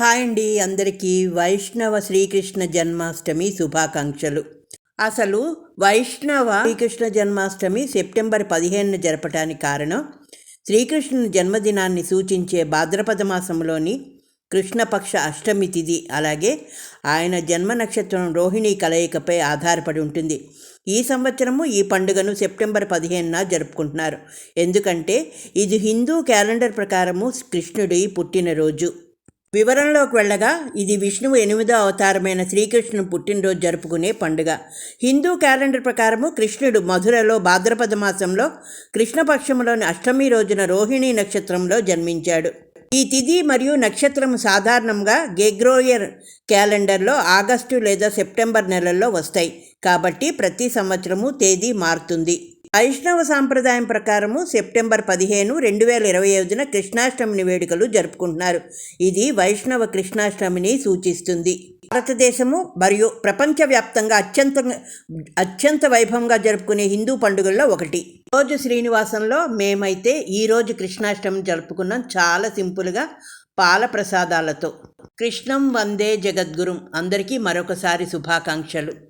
Hi అండి అందరికీ వైష్ణవ శ్రీకృష్ణ జన్మాష్టమి శుభాకాంక్షలు. అసలు వైష్ణవ శ్రీకృష్ణ జన్మాష్టమి సెప్టెంబర్ పదిహేనున జరపటానికి కారణం శ్రీకృష్ణుని జన్మదినాన్ని సూచించే భాద్రపద మాసంలోని కృష్ణపక్ష అష్టమి తిథి అలాగే ఆయన జన్మ నక్షత్రం రోహిణి కలయికపై ఆధారపడి ఉంటుంది. ఈ సంవత్సరము ఈ పండుగను సెప్టెంబర్ పదిహేనున జరుపుకుంటున్నారు. ఎందుకంటే ఇది హిందూ క్యాలెండర్ ప్రకారము కృష్ణుడి పుట్టినరోజు. వివరంలోకి వెళ్ళగా ఇది విష్ణువు ఎనిమిదో అవతారమైన శ్రీకృష్ణుని పుట్టినరోజు జరుపుకునే పండుగ. హిందూ క్యాలెండర్ ప్రకారము కృష్ణుడు మధురలో భాద్రపద మాసంలో కృష్ణపక్షంలోని అష్టమి రోజున రోహిణి నక్షత్రంలో జన్మించాడు. ఈ తిథి మరియు నక్షత్రం సాధారణంగా గెగ్రోయర్ క్యాలెండర్లో ఆగస్టు లేదా సెప్టెంబర్ నెలల్లో వస్తాయి. కాబట్టి ప్రతి సంవత్సరము తేదీ మారుతుంది. వైష్ణవ సాంప్రదాయం ప్రకారము సెప్టెంబర్ పదిహేను రెండు వేల ఇరవై ఐదున కృష్ణాష్టమిని వేడుకలు జరుపుకుంటున్నారు. ఇది వైష్ణవ కృష్ణాష్టమిని సూచిస్తుంది. భారతదేశము మరియు ప్రపంచవ్యాప్తంగా అత్యంత అత్యంత వైభవంగా జరుపుకునే హిందూ పండుగల్లో ఒకటి. రోజు శ్రీనివాసంలో మేమైతే ఈరోజు కృష్ణాష్టమి జరుపుకున్నాం చాలా సింపుల్గా పాల ప్రసాదాలతో. కృష్ణం వందే జగద్గురుం అందరికీ మరొకసారి శుభాకాంక్షలు.